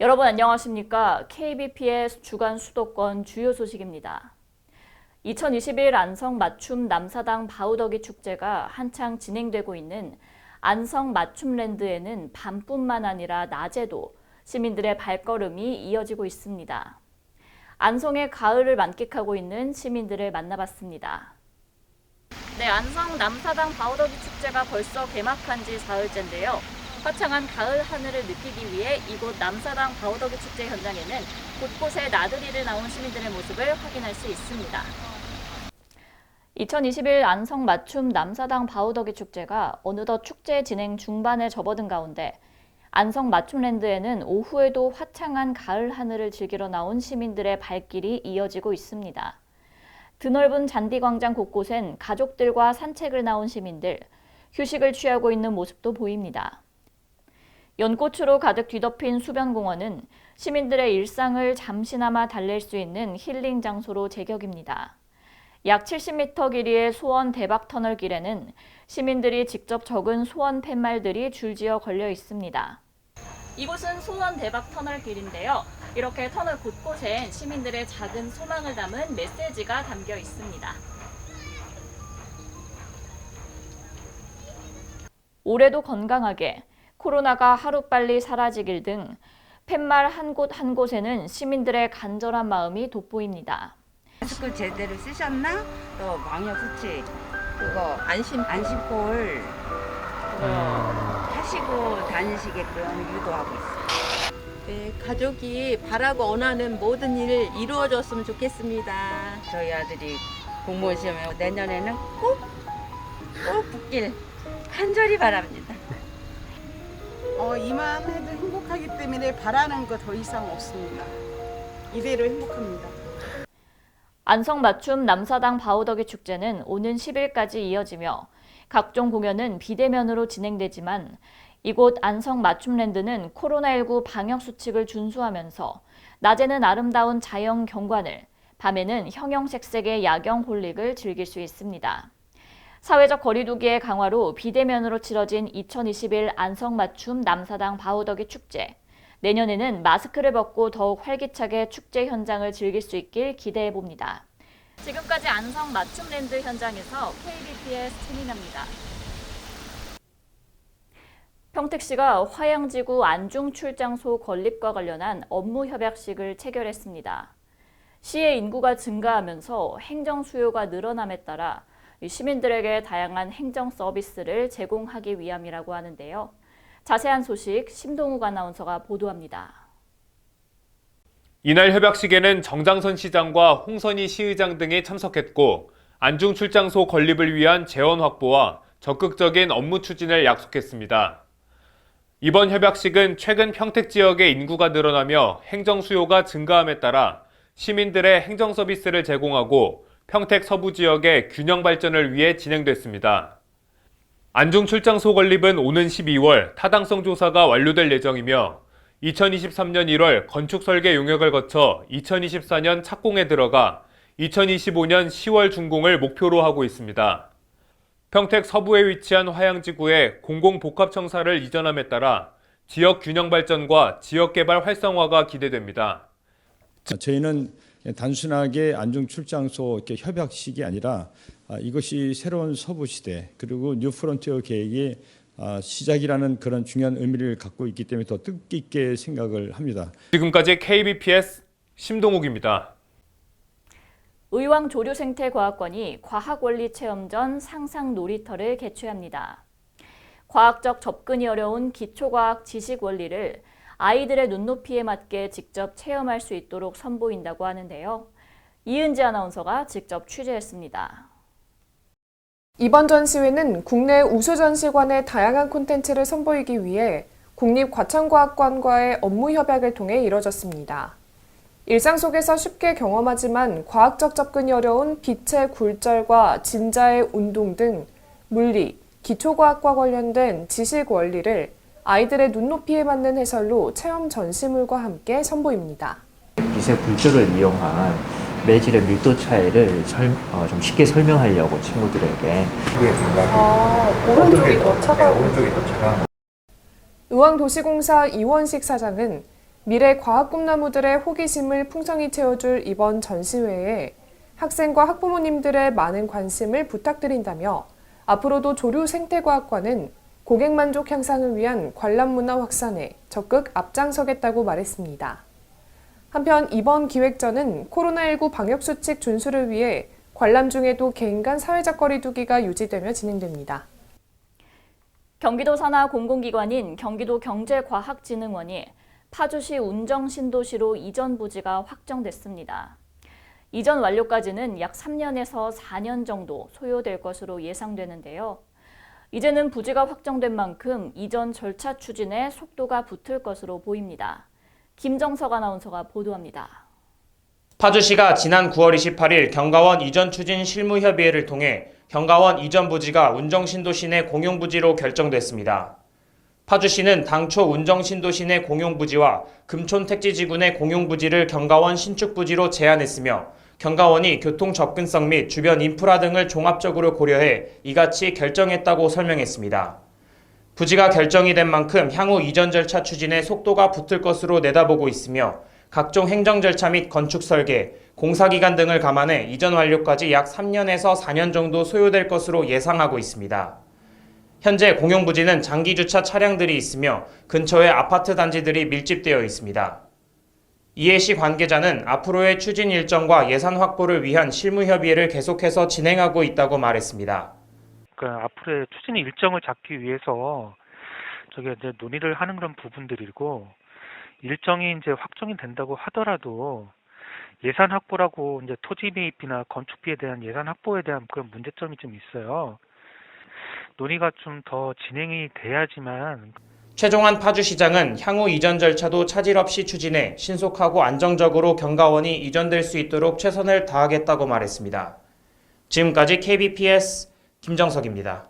여러분 안녕하십니까? KBP의 주간 수도권 주요 소식입니다. 2021 안성 맞춤 남사당 바우더기 축제가 한창 진행되고 있는 안성 맞춤랜드에는 밤뿐만 아니라 낮에도 시민들의 발걸음이 이어지고 있습니다. 안성의 가을을 만끽하고 있는 시민들을 만나봤습니다. 네, 안성 남사당 바우더기 축제가 벌써 개막한 지 사흘째인데요. 화창한 가을 하늘을 느끼기 위해 이곳 남사당 바우더기 축제 현장에는 곳곳에 나들이를 나온 시민들의 모습을 확인할 수 있습니다. 2021 안성 맞춤 남사당 바우더기 축제가 어느덧 축제 진행 중반에 접어든 가운데 안성 맞춤랜드에는 오후에도 화창한 가을 하늘을 즐기러 나온 시민들의 발길이 이어지고 있습니다. 드넓은 잔디광장 곳곳엔 가족들과 산책을 나온 시민들, 휴식을 취하고 있는 모습도 보입니다. 연꽃으로 가득 뒤덮인 수변공원은 시민들의 일상을 잠시나마 달랠 수 있는 힐링 장소로 제격입니다. 약 70m 길이의 소원 대박 터널 길에는 시민들이 직접 적은 소원 팻말들이 줄지어 걸려 있습니다. 이곳은 소원 대박 터널 길인데요. 이렇게 터널 곳곳엔 시민들의 작은 소망을 담은 메시지가 담겨 있습니다. 올해도 건강하게 코로나가 하루빨리 사라지길 등 팻말 한 곳 한 곳에는 시민들의 간절한 마음이 돋보입니다. 마스크 제대로 쓰셨나? 또 방역 수칙 그거 안심 안심골 그거 하시고 다니시게끔 유도하고 있어요. 네, 가족이 바라고 원하는 모든 일 이루어졌으면 좋겠습니다. 저희 아들이 공무원 시험에 내년에는 꼭, 꼭 붙길 간절히 바랍니다. 어, 이만 해도 행복하기 때문에 바라는 거 더 이상 없습니다. 이대로 행복합니다. 안성 맞춤 남사당 바우더기 축제는 오는 10일까지 이어지며 각종 공연은 비대면으로 진행되지만 이곳 안성 맞춤랜드는 코로나19 방역 수칙을 준수하면서 낮에는 아름다운 자연 경관을, 밤에는 형형색색의 야경 홀릭을 즐길 수 있습니다. 사회적 거리두기의 강화로 비대면으로 치러진 2021 안성 맞춤 남사당 바우더기 축제. 내년에는 마스크를 벗고 더욱 활기차게 축제 현장을 즐길 수 있길 기대해 봅니다. 지금까지 안성 맞춤랜드 현장에서 KBPS 최민아입니다. 평택시가 화양지구 안중 출장소 건립과 관련한 업무 협약식을 체결했습니다. 시의 인구가 증가하면서 행정 수요가 늘어남에 따라 시민들에게 다양한 행정 서비스를 제공하기 위함이라고 하는데요. 자세한 소식 심동욱 아나운서가 보도합니다. 이날 협약식에는 정장선 시장과 홍선희 시의장 등이 참석했고 안중 출장소 건립을 위한 재원 확보와 적극적인 업무 추진을 약속했습니다. 이번 협약식은 최근 평택 지역의 인구가 늘어나며 행정 수요가 증가함에 따라 시민들의 행정 서비스를 제공하고 평택 서부 지역의 균형 발전을 위해 진행됐습니다. 안중 출장소 건립은 오는 12월 타당성 조사가 완료될 예정이며 2023년 1월 건축 설계 용역을 거쳐 2024년 착공에 들어가 2025년 10월 준공을 목표로 하고 있습니다. 평택 서부에 위치한 화양지구에 공공복합청사를 이전함에 따라 지역 균형 발전과 지역 개발 활성화가 기대됩니다. 저희는 단순하게 안중 출장소 이렇게 협약식이 아니라 아, 이것이 새로운 서부 시대 그리고 뉴 프론티어 계획의 아, 시작이라는 그런 중요한 의미를 갖고 있기 때문에 더 뜻깊게 생각을 합니다. 지금까지 KBPS 심동욱입니다. 의왕 조류생태과학관이 과학원리 체험전 상상 놀이터를 개최합니다. 과학적 접근이 어려운 기초과학 지식 원리를 아이들의 눈높이에 맞게 직접 체험할 수 있도록 선보인다고 하는데요. 이은지 아나운서가 직접 취재했습니다. 이번 전시회는 국내 우수 전시관의 다양한 콘텐츠를 선보이기 위해 국립과천과학관과의 업무 협약을 통해 이뤄졌습니다. 일상 속에서 쉽게 경험하지만 과학적 접근이 어려운 빛의 굴절과 진자의 운동 등 물리, 기초과학과 관련된 지식 원리를 아이들의 눈높이에 맞는 해설로 체험 전시물과 함께 선보입니다. 빛의 굴절을 이용한 매질의 밀도 차이를 설- 어, 좀 쉽게 설명하려고 친구들에게 아, 오른쪽이 더 차가워. 오른쪽이 더 차가운 의왕도시공사 이원식 사장은 미래 과학 꿈나무들의 호기심을 풍성히 채워줄 이번 전시회에 학생과 학부모님들의 많은 관심을 부탁드린다며 앞으로도 조류 생태과학과는 고객 만족 향상을 위한 관람 문화 확산에 적극 앞장서겠다고 말했습니다. 한편 이번 기획전은 코로나19 방역수칙 준수를 위해 관람 중에도 개인 간 사회적 거리두기가 유지되며 진행됩니다. 경기도 산하 공공기관인 경기도 경제과학진흥원이 파주시 운정신도시로 이전 부지가 확정됐습니다. 이전 완료까지는 약 3년에서 4년 정도 소요될 것으로 예상되는데요. 이제는 부지가 확정된 만큼 이전 절차 추진에 속도가 붙을 것으로 보입니다. 김정석 아나운서가 보도합니다. 파주시가 지난 9월 28일 경가원 이전 추진 실무 협의회를 통해 경가원 이전 부지가 운정신도시 내 공용부지로 결정됐습니다. 파주시는 당초 운정신도시 내 공용부지와 금촌택지지구 내 공용부지를 경가원 신축부지로 제안했으며 경가원이 교통 접근성 및 주변 인프라 등을 종합적으로 고려해 이같이 결정했다고 설명했습니다. 부지가 결정이 된 만큼 향후 이전 절차 추진에 속도가 붙을 것으로 내다보고 있으며 각종 행정 절차 및 건축 설계, 공사 기간 등을 감안해 이전 완료까지 약 3년에서 4년 정도 소요될 것으로 예상하고 있습니다. 현재 공용 부지는 장기 주차 차량들이 있으며 근처에 아파트 단지들이 밀집되어 있습니다. 이해시 관계자는 앞으로의 추진 일정과 예산 확보를 위한 실무 협의회를 계속해서 진행하고 있다고 말했습니다. 그러니까 앞으로의 추진 일정을 잡기 위해서 저게 이제 논의를 하는 그런 부분들이고 일정이 이제 확정이 된다고 하더라도 예산 확보라고 이제 토지 매입이나 건축비에 대한 예산 확보에 대한 그런 문제점이 좀 있어요. 논의가 좀 더 진행이 돼야지만 최종한 파주시장은 향후 이전 절차도 차질 없이 추진해 신속하고 안정적으로 경가원이 이전될 수 있도록 최선을 다하겠다고 말했습니다. 지금까지 KBPS 김정석입니다.